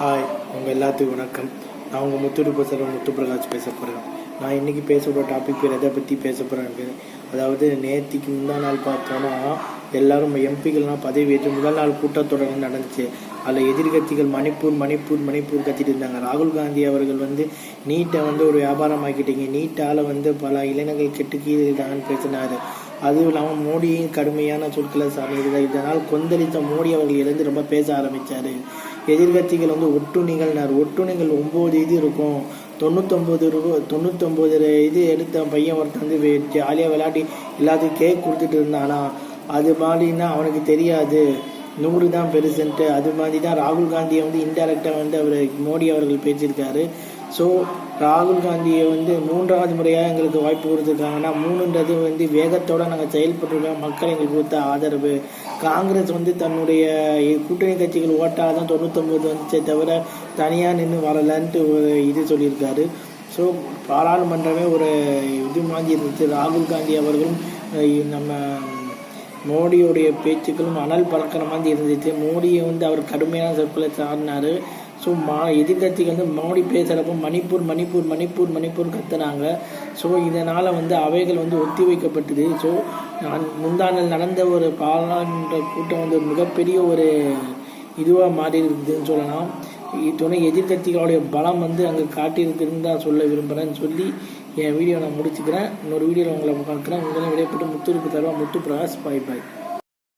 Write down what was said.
Hi உங்கள் எல்லாத்துக்கும் வணக்கம். நான் உங்கள் முத்துடுப்பு செல்வம் முத்து பிரகாஷ் பேச போகிறேன் நான் இன்றைக்கி பேச போகிற டாபிக் பேர் எதை பற்றி பேச போகிறேன் அதாவது நேற்றுக்கு முந்தா நாள் பார்த்தோன்னா எல்லாரும் எம்பிகள்லாம் பதவி ஏற்று முதல் நாள் கூட்டத்தொடர் நடந்துச்சு. அதில் எதிர்கட்சிகள் மணிப்பூர் மணிப்பூர் மணிப்பூர் கத்திட்டு இருந்தாங்க. ராகுல் காந்தி அவர்கள் வந்து நீட்டை வந்து ஒரு வியாபாரம் ஆக்கிட்டீங்க. நீட்டால் வந்து பல இளைஞர்கள் கெட்டு கீழ்தான்னு பேசினார். அதுவும் இல்லாமல் மோடியும் கடுமையான சொற்களை சார்ந்தது இதனால் கொந்தளித்த மோடி அவர்கள் எழுந்து ரொம்ப பேச ஆரம்பித்தார் எதிர்கட்சிகள் வந்து ஒட்டுணிகள்னார் ஒட்டுணிகள் ஒம்பது இது இருக்கும். தொண்ணூத்தொம்பது ரூபா தொண்ணூத்தொம்பது இது எடுத்த பையன் ஒருத்தன் வந்து ஜாலியாக விளையாட்டி எல்லாத்துக்கும் கேக் கொடுத்துட்டு இருந்தானா. அது மாதிரின்னா அவனுக்கு தெரியாது. நூறு தான் பெருசுன்ட்டு. அது மாதிரி தான் ராகுல் காந்தியை வந்து இன்டெரக்டாக வந்து அவர் மோடி அவர்கள் பேசியிருக்காரு. ஸோ ராகுல் காந்தியை வந்து மூன்றாவது முறையாக எங்களுக்கு வாய்ப்பு கொடுத்துருக்காங்கன்னா மூணுன்றது வந்து வேகத்தோடு நாங்கள் செயல்பட்டுருக்கோம். மக்கள் எங்களுக்கு கொடுத்த ஆதரவு. காங்கிரஸ் வந்து தன்னுடைய கூட்டணி கட்சிகள் ஓட்டால் தான் தொண்ணூத்தொம்பது வந்துச்சே தவிர தனியாக நின்று வரலன்ட்டு ஒரு இது சொல்லியிருக்காரு. ஸோ பாராளுமன்றமே ஒரு இது மாதிரி இருந்துச்சு. ராகுல் காந்தி அவர்களும் நம்ம மோடியுடைய பேச்சுக்களும் அனல் பறக்கிற மாதிரி இருந்துச்சு. மோடியை வந்து அவர் கடுமையான சொற்களை சாடினார். ஸோ மா எதிர்கட்சிக்கு வந்து மோடி பேசுகிறப்போ மணிப்பூர் மணிப்பூர் மணிப்பூர் மணிப்பூர் கத்துனாங்க. ஸோ இதனால் வந்து அவைகள் வந்து ஒத்தி வைக்கப்பட்டது. ஸோ நான் முந்தானல் நடந்த ஒரு பாராளுமன்ற கூட்டம் வந்து மிகப்பெரிய ஒரு இதுவாக மாறி இருக்குதுன்னு சொல்லலாம் துணை எதிர்கட்சிகளுடைய பலம் வந்து அங்கே காட்டியிருக்குதுன்னு தான் சொல்ல விரும்புகிறேன்னு சொல்லி என் வீடியோ நான் முடிச்சுக்கிறேன். இன்னொரு வீடியோவில் உங்களை பார்க்குறேன். உங்களை விடைபெற்று முத்துருக்கு தருவா முத்து பிரகாஷ் பாய் பாய்.